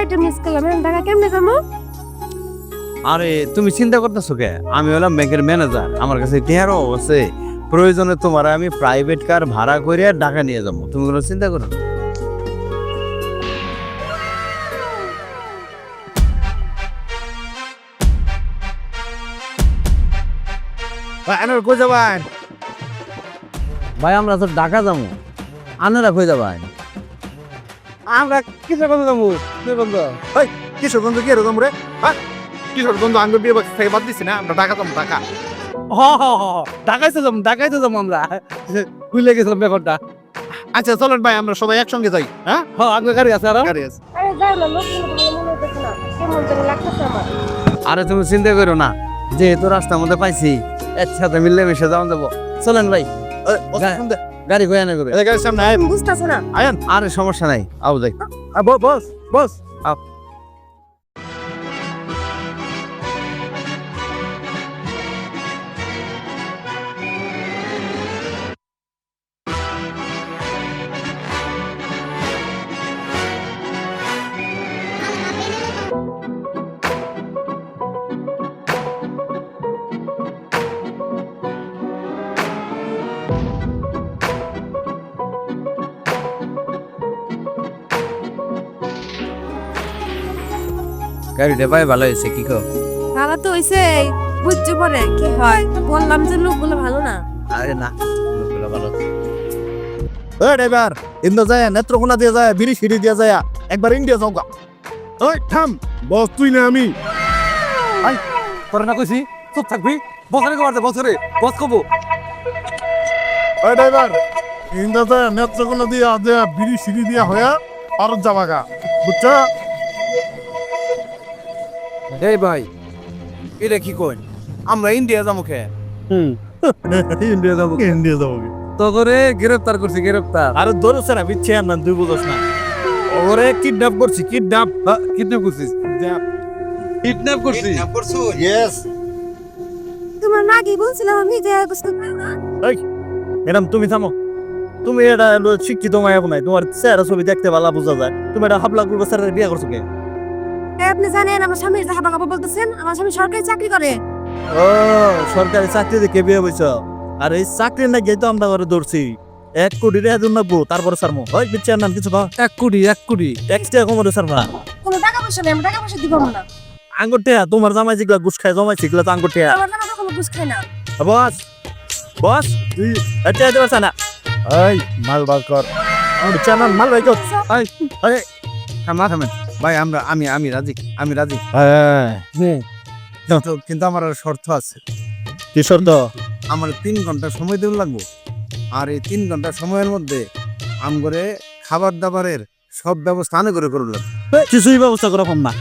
ফ্লাইটে মিস করলাম। এখন ঢাকা কেমনে যাব আরে তুমি চিন্তা করতেছো কে? আমি হলাম ব্যাংকের ম্যানেজার। আমার কাছে টেহারও আছে। প্রয়োজনে তোমার আমি প্রাইভেট কার ভাড়া করে ঢাকা নিয়ে যাব। তুমি কোনো চিন্তা করো না। ভাই আনার কই যাবেন? ভাই আমরা তো ঢাকা যাব। আনারা কই যাবেন? আমরা কিসের কথা যাব তুই বন্ধু কিশোর বন্ধু কি এরকম রে? হ্যাঁ কিশোর বন্ধু আঙ্গুর বিয়ে বাড়ি থেকে বাদ দিছি না আমরা টাকা তো টাকা হ হ হ ঢাকাইতে যাব ঢাকাইতে যাব আমরা। ভুলে গেছিলাম ব্যাপারটা। আচ্ছা চলেন ভাই আমরা সবাই একসঙ্গে যাই হ্যাঁ? হ আগে গাড়ি আছে আর। গাড়ি আছে। আরে যাও না লোকগুলো মনে হইতেছে না। কেমন জানি লাগতেছে আমার। আরে তুমি চিন্তা করো না যেহেতু রাস্তার মধ্যে পাইছি একসাথে মিললে মিশে যাওয়া যাব। চলেন ভাই। গাড়ি কই না করে গাড়ির সামনে আয়েন বুঝতেছো না। আয়েন। আরে সমস্যা নাই। আও যাই। বস বস গাড়িটা পাই ভালো হয়েছে কি কো ভালো তো হইছে বুঝছ পরে কি হয়? বললাম যে লোকগুলো ভালো না। আরে না লোকগুলো ভালো ও ড্রাইভার ইন্দো যায় নেত্রকোনা দিয়ে যায় বিড়ি সিঁড়ি দিয়ে যায় একবার ইন্ডিয়া যাও গা। ওই থাম। বস তুই না আমি। তোরা না কইছি চুপ থাকবি। বছরে কবার বছরে বস কবো। ওই ড্রাইভার ইন্দো যায় নেত্রকোনা দিয়ে যায় বিড়ি সিঁড়ি দিয়া হয়া আর যাবা গা। বুঝছ? এই ভাই এটা কি কই আমরা ইন্ডিয়া যাব খে ইন্ডিয়া যাব ইন্ডিয়া যাব তো করে গ্রেফতার করছি গ্রেফতার আরে ধরেছে না বিচ্ছে না দুই বুঝোস না ওরে কিডন্যাপ করছি কিডন্যাপ। কিডন্যাপ করছিস? কিডন্যাপ করছিস? ইয়েস তোমার না কি বলছিলাম আমি যে করব না। ম্যাডাম তুমি থামো। তুমি এটা শিক্ষিত মায়া নাই তোমার চেহারা ছবি দেখতে ভালো বোঝা যায়। তুমি এটা হাবলা গুলো স্যারের বিয়ে করছ কে? এই আপনি জানেন আমার বাবা বলতেছেন আমার স্বামী সরকারি চাকরি করে। ও সরকারি চাকরি দেখে বিয়ে বইছ আর এই চাকরি না গিয়ে তো আমরা ঘরে ধরছি। এক কোটি দিন নাকবো তারপরে সারমো ওই বিচ্ছার নাম কিছু এক কোটি এক কোটি। সারমা কোনো টাকা পয়সা নেই আমি টাকা পয়সা দিব না তোমার জামাই যেগুলা ঘুষ খায় জমাই সেগুলা তো আঙ্গুর টেয়া। আমার টাকা কোনো খাই না। বস বস তুই এটা দিতে পারছ না। এই মাল বার কর। বিচ্ছার নাম মাল ভাই কর। থামা থামেন। ভাই আমরা আমি আমি রাজি আমি রাজি। তো? কিন্তু আমার আর শর্ত আছে। কি শর্ত? আমার তিন ঘণ্টা সময় দেওয়া লাগবো। আর এই তিন ঘণ্টা সময়ের মধ্যে আম করে খাবার দাবারের সব ব্যবস্থা আনে করে করল কিছুই ব্যবস্থা করা কম না।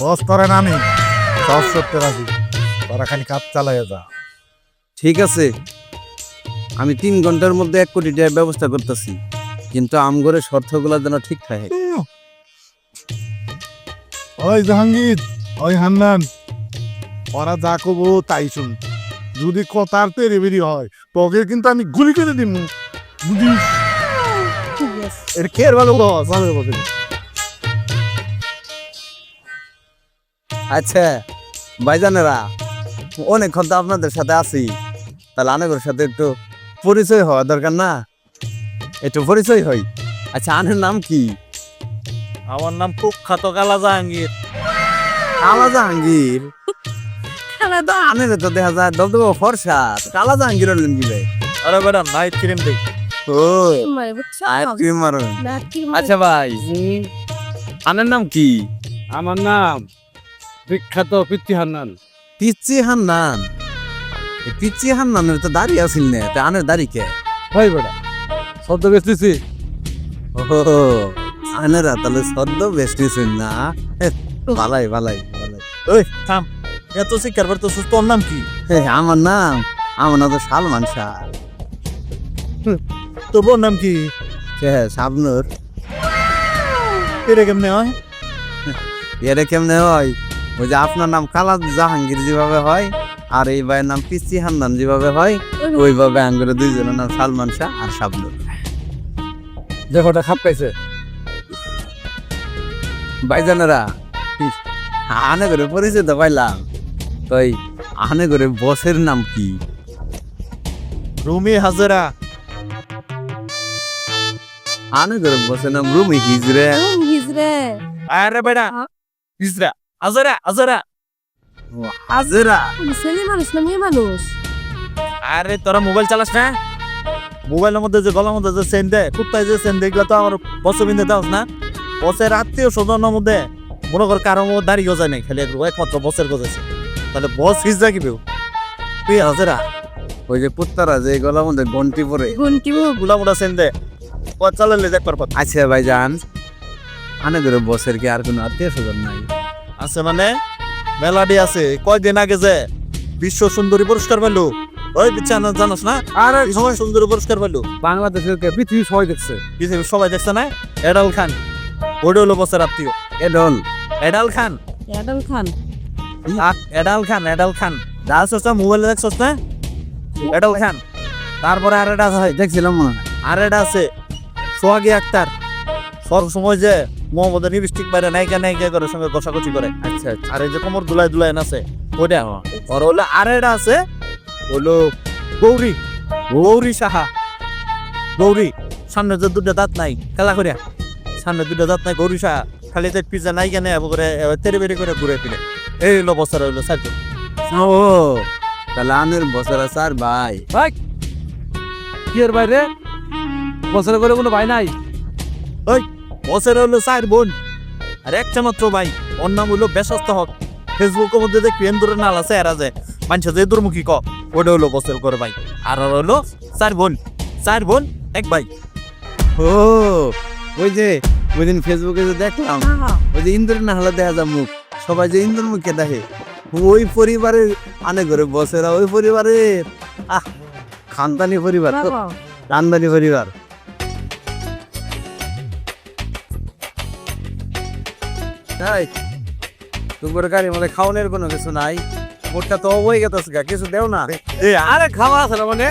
বস করেন আমি। সব সত্যি রাজি। তোরা খালি কাজ চালাই যা। ঠিক আছে। আমি তিন ঘণ্টার মধ্যে এক কোটি টাকার ব্যবস্থা করতেছি। কিন্তু আমগরে শর্তগুলো যেন ঠিক থাকে। ওই জাহাঙ্গীর, ওই হান্নান। ওরা যা কবো তাই শুন। যদি কথার তেরে বেরি হয়, তোকে কিন্তু আমি গুলি করে দিব বুঝিস? এর কে ভালো ভালো বলতে আচ্ছা ভাইজানেরা, অনেকক্ষণ তো আপনাদের সাথে আছি। তাহলে আনেগর সাথে একটু পরিচয় হওয়া দরকার না? একটু পরিচয় হই। আচ্ছা আনের নাম কি? আমার নাম কুখ্যাত কালা জাহাঙ্গীর। কালা জাহাঙ্গীর? তো তো দেখা যায় দবদবা ফর্সা। কালা জাহাঙ্গীর হলেন কি ভাই? আরে বেটা নাইট ক্রিম দেখ ও মারে বুঝছ? মারো আচ্ছা ভাই আনের নাম কি? আমার নাম বিখ্যাত হান্নান। হান্নান? হান্নানের তো দাড়ি আছিল না তা আনের দাড়ি কে? ভাই বেটা শব্দ বেচতেছি। ও আনেরা, তাহলে সদ্য বেশি শুন না। ভালাই ভালাই ভালাই ওই, থাম। এত শিকার বার তো তোর নাম কি? আমার নাম আমার নাম তো সালমান শাহ। তোর নাম কি? কে শাবনুর। এরে কেমনে হয়? এরে কেমনে হয়? ওই যে আপনার নাম কালা জাহাঙ্গীর যেভাবে হয়, আর এই ভাইয়ের নাম পিসি হান্নান যেভাবে হয়, ওইভাবে আঙ্গুরে দুইজনের নাম সালমান শাহ আর শাবনুর। দেখো, ওটা খাপ পাইছে ভাইজানেরা আনে করে পরিচয় তো পাইলাম। তাই আনে করে বসের নাম কি? রুমি হাজারা। আনে করে বসের নাম রুমি হিজরে। হিজরে। আরে বেটা? ইসরা হাজারা হাজারা হাজেরা। ছেলে মানুষ না মেয়ে মানুষ? আরে তোরা মোবাইল চালাস না? মোবাইলের মধ্যে যে গলার মধ্যে যে সেন দেয় কুত্তায় যে সেন দেখলে তো আমার বস বিন্দে দাও না? বসের আত্মীয় স্বজনের মধ্যে মনে কর কারও দাঁড়িয়ে যায় নাই খালি একমাত্র বসের গজেছে তাহলে বস হিজ রাখি পেও তুই হাজারা? ওই যে পুত্তারা যে গলার মধ্যে গন্টি পরে। ঘন্টি গুলা মোটা সেন দে। চালালে দেখ পারপত আচ্ছা ভাইজান আনে করে বসের কি আর কোনো আত্মীয় স্বজন নাই? আছে মানে? মেলাডি আছে। কয়দিন আগে যে বিশ্ব সুন্দরী পুরস্কার পেল ওই বিচ্ছা জানোস না? আরে সময় সুন্দরী পুরস্কার পেল বাংলাদেশের কে পৃথিবী সবাই দেখছে। পৃথিবীর সবাই দেখছে না? এডাল খান। ওটা হলো বসের আত্মীয়। এডল। এডাল খান? অ্যাডাম খান। এডাল খান এডাল খান। মোবাইলে দেখছস না? এডাল খান। তারপরে আর এটা আছে দেখছিলাম মনে হয়। আর এটা আছে সোহাগী আক্তার। সব সময় যে মোহাম্মদের লিপস্টিক বাইরে নায়িকা নায়িকা করে সঙ্গে কষাকষি করে। আচ্ছা আচ্ছা। আর এই যে কোমর দুলাই দুলাই আছে ওইটা। আর হলো আর এটা আছে হলো গৌরী। গৌরী সাহা। গৌরী সামনে যে দুটো দাঁত নাই খেলা করে সামনে দুটো দাঁত নাই গৌরী সাহা খালি তো পিজা নাই কেন করে তেরে বেরে করে ঘুরে ফিরে। এই হলো বছর হইল সাইকেল ও তাহলে আনের বছর আছে আর ভাই কি এর বাইরে বছরে করে কোনো ভাই নাই? ওই বছরে হলো চার বোন। আর একটা মাত্র ভাই ওর নাম হলো বেশস্ত হক। ফেসবুকের মধ্যে যে কেন্দ্র নাল আছে এরা যে মানুষ যে দুর্মুখী ক ওটা হলো বছর করে ভাই। আর আর হলো চার বোন। চার বোন এক ভাই। ও ওই যে ওই দিন ফেসবুকে যে দেখলাম ওই যে ইন্দ্রের না হলে দেখা যায় মুখ। সবাই যে ইন্দ্রের মুখে দেখে ওই পরিবারের আনে করে বসেরা ওই পরিবারের আহ খানদানি পরিবার তো রান্দানি পরিবার। তাই তোমার গাড়ি মানে খাওয়ানোর কোনো কিছু নাই। মোটটা তো হয়ে গেছে গা কিছু দেও না। এ আরে খাওয়া আছে না মানে?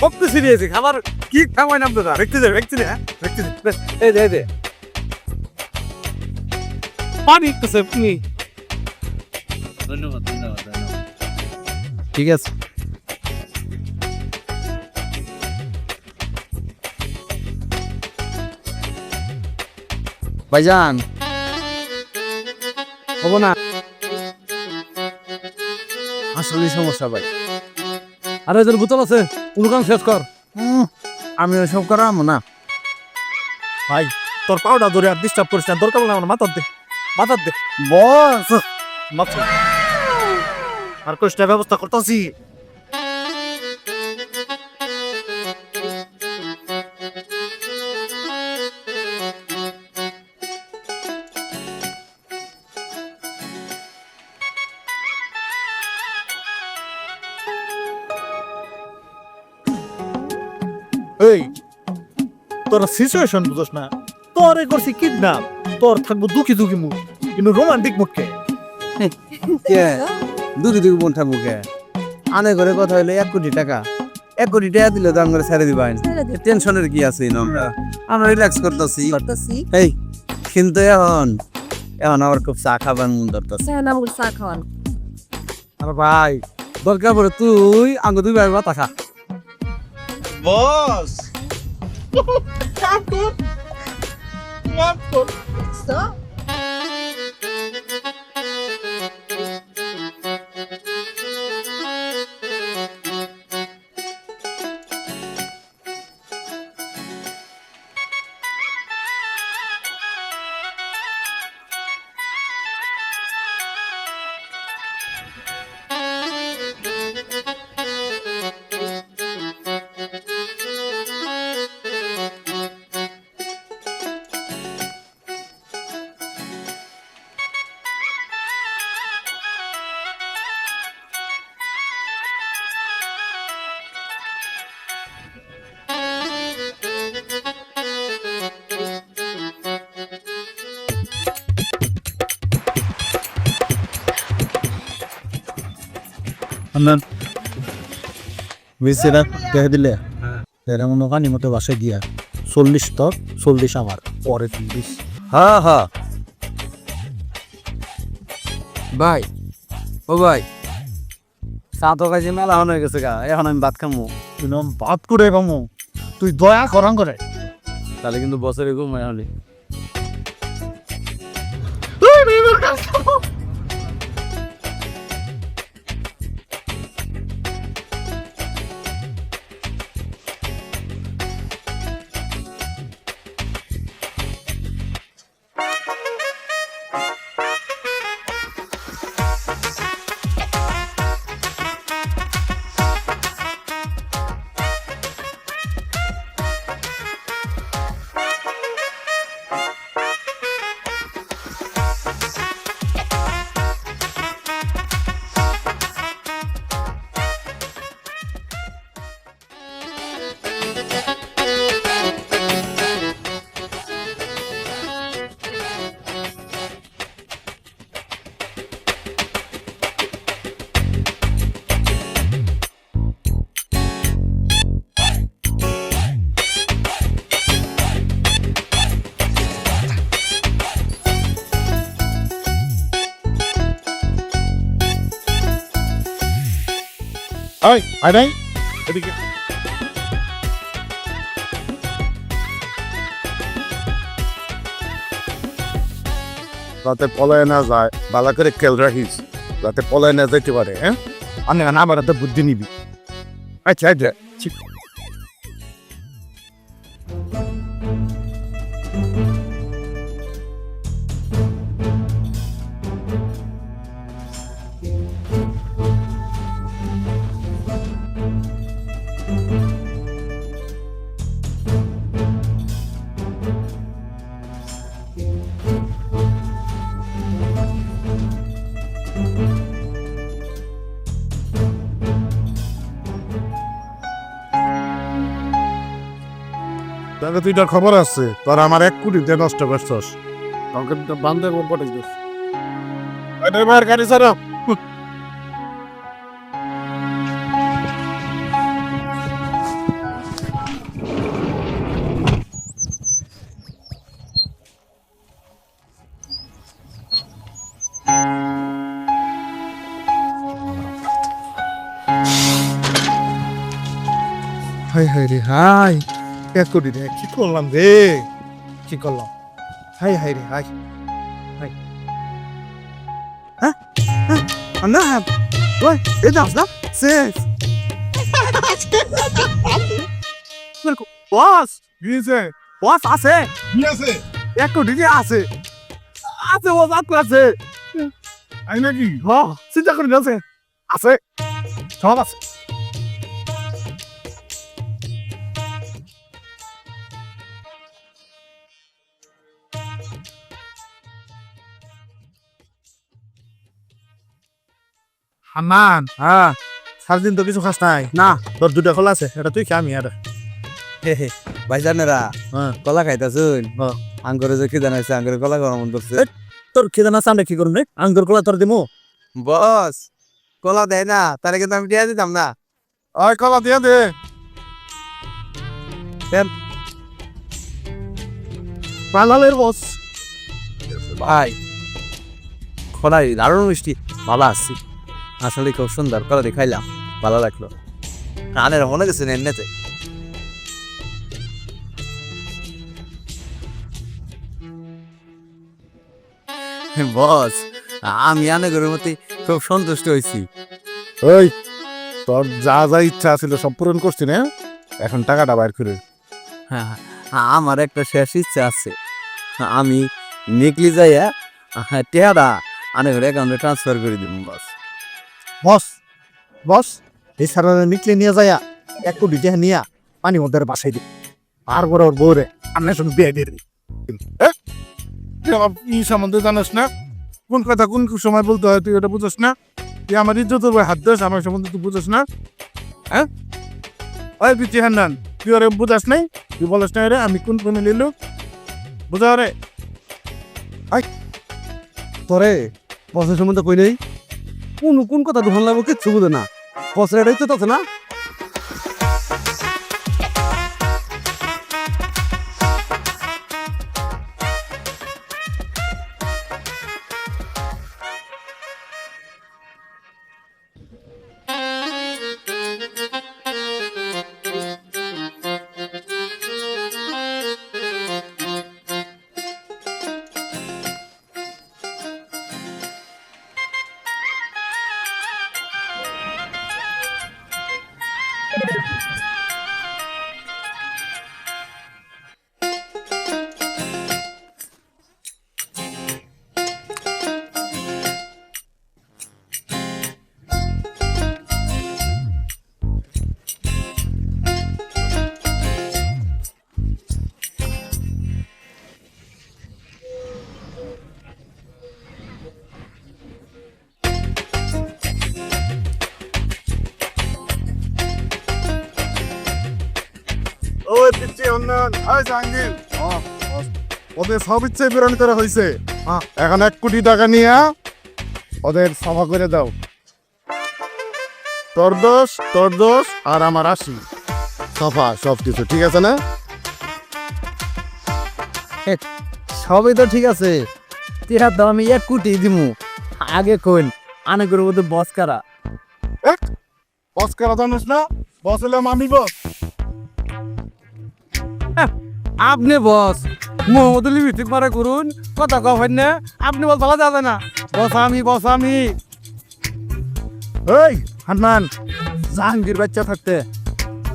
খুব তো সিরিয়াস খাবার কি খাওয়াই নাম দাদা ব্যক্তি দে ব্যক্তি দে হ্যাঁ? ব্যক্তি দে এই দে এই দে পানি তো সেপনি ধন্যবাদ ধন্যবাদ ঠিক আছে। ভাইজান। হব না। আসলে সমস্যা ভাই। আরে এদের বোতল আছে উলকান শেষ কর। আমি ওইসব করাবো না। ভাই তোর পাউডা ধরে আর ডিস্টার্ব করিস না দরকার আমার মাথার দে মাথার দে বস মাথা আর করিস ব্যবস্থা করতেছি। এই, তোর সিচুয়েশন বুঝোস না। তোর করছি কিডন্যাপ তোর থাকব দুঃখী দুঃখী মুখ। কিন্তু রোমান্টিক মুখে কে? দুটি দুটি বোন থাকব কে? আনে করে কথা হইলে এক কোটি টাকা। এক কোটি টাকা দিলে দাম করে ছেড়ে ছেড়ে টেনশনের কি আছে ইনো আমরা? আমরা রিল্যাক্স করতেছি। করতেছি। এই কিন্তু এখন এখন আমার খুব চা খাবার মন ধরতেছে। চা খাওয়ান। আর ভাই দরকার পড়ে তুই আঙ্গ দুই ভাই মাথা খা। বস। আন্দান বুঝছি না দেখে দিলে? এরা মনে কানি মতো বাসায় দিয়া চল্লিশ তোর চল্লিশ আমার পরে চল্লিশ। হ্যাঁ হ্যাঁ ভাই ও ভাই চা তো কাছে মেলা হয়ে গেছে গা এখন আমি ভাত খামো। তুই বাদ করে কমো তুই দয়া করাং করে। তাহলে কিন্তু বছরে ঘুম হলে। আয় আয় নাই এদিকে যাতে পলায় না যায় ভালো করে খেয়াল রাখিস যাতে পলায় না যেতে পারে হ্যাঁ আমি না আমার বুদ্ধি নিবি আচ্ছা আচ্ছা ঠিক তাহলে তুইটার খবর আছে। তোর আমার এক কোটি দিয়ে নষ্ট করছস। কাউকে বান্ধে পাঠাইছিস ড্রাইভার গাড়ি চালাও হাই হাই রে হাই। এক কোটি রে কি করলাম রে? কি করলাম? হাই হাই রে হাই। না ওই এই দাস না সে বস গিয়েছে বস আছে। গিয়েছে এক কোটি দিয়ে আছে। আছে বস আপনি আছে। আই নাকি? হ চিন্তা করেন আছে। আছে। সব আছে। হান্নান হ্যাঁ সারাদিন তো কিছু খাস নাই। না। তোর দুটা খোলা আছে এটা তুই খামি আর। হে হে ভাইজানেরা হ্যাঁ। কলা খাইতাছুন। আঙ্গুরে যে কি জানাইছে আঙ্গুরে কলা মন করছে। তোর খেদা না সামনে কি করুন রে? আঙ্গুর কলা তোর দিমু? বস কলা দেয় না তাহলে কিন্তু আমি দিয়ে দিতাম না। ওই কলা দিয়ে দে। দেন। পালালের বস। ভাই কলাই দারুণ মিষ্টি ভালো আসছি আসলে খুব সুন্দর। করে দেখাইলাম ভালো লাগল। কানের মনে গেছে এমনিতে? বস আমি আনেগরের মতে খুব সন্তুষ্ট হয়েছি। ওই তোর যা যা ইচ্ছা ছিল সব পূরণ করছি না? এখন টাকাটা বাইর করে। হ্যাঁ আমার একটা শেষ ইচ্ছা আছে। আমি নিকলি যাইয়া হ্যাঁ, টেহারা আনেগরে অ্যাকাউন্টে ট্রান্সফার করে দিব বস। বস বস এই সারা নিকলে নিয়ে যায়া এক কোটি টাকা নিয়া পানি মধ্যে বাসাই দি। আর করে ওর বউরে আমি শুনে বিয়ে দিয়ে দিই ই সম্বন্ধে জানাস না? কোন কথা কোন সময় বলতে হয় তুই এটা বুঝোস না? তুই আমার ইজ্জত উপর হাত দিস আমার সম্বন্ধে তুই বুঝোস না? হ্যাঁ? ওই বিচি হান্নান তুই ওরে বুঝাস নাই? তুই বলিস না রে আমি কোন কোন নিলু বুঝা রে তোরে বসের সম্বন্ধে কই নেই? কোন কোন কথা দোকান লাগবো কিচ্ছু বুঝে না। বসের এটাই তো না? জাহাঙ্গীর। ওদের সব ইচ্ছে বিরোধী করা হয়েছে হ্যাঁ, এখন এক কোটি টাকা নিয়ে ওদের সভা করে দাও। তোর দোষ তোর দোষ আর আমার আশি। সফা সব কিছু ঠিক আছে না? সবই তো ঠিক আছে। তেহার দাম আমি এক কোটি দিমু। আগে কইন আনে করে বলতে বস কারা? বস করা জানিস না? বস হলাম আমি বস। আপনি বস মোহাম্মদ লিমিটিক মারা করুন। কথা কও হয় না আপনি বল ভালো যাবে না। বস আমি বস আমি। এই হান্নান জাহাঙ্গীর বাচ্চা থাকতে।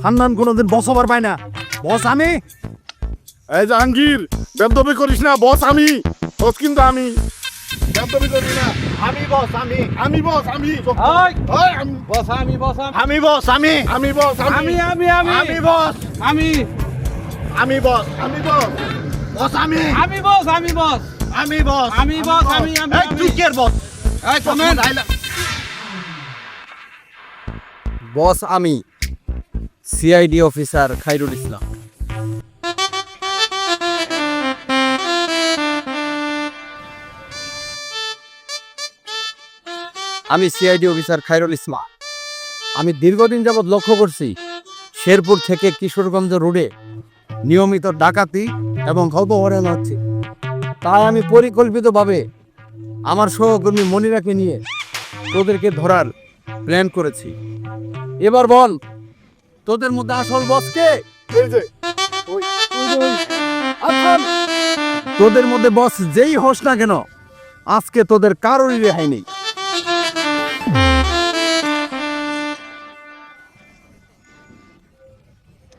হান্নান কোনোদিন বস হবার পায় না। বস আমি। এই জাহাঙ্গীর বেদবি করিস না বস আমি। বস কিন্তু আমি। বেদবি করিস না। আমি বস আমি। আমি বস আমি। আমি। বস আমি বস আমি। আমি বস আমি। আমি বস আমি আমি আমি। আমি বস। আমি। আমি বস আমি বস। বস আমি। আমি বস আমি বস। আমি বস আমি বস আমি আমি এই তুই কে বস। এই থামেন বস আমি সিআইডি অফিসার খাইরুল ইসলাম। আমি সিআইডি অফিসার খাইরুল ইসলাম। আমি দীর্ঘদিন যাবৎ লক্ষ্য করছি শেরপুর থেকে কিশোরগঞ্জ রোডে নিয়মিত ডাকাতি এবং গল্প হরানো হচ্ছে তাই আমি পরিকল্পিতভাবে আমার সহকর্মী মনিরাকে নিয়ে তোদেরকে ধরার প্ল্যান করেছি। এবার বল তোদের মধ্যে আসল বস কে? এই যে ওই ওই যে ওই আথান। তোদের মধ্যে বস যেই হোস না কেন আজকে তোদের কারোরই রেহাই নেই।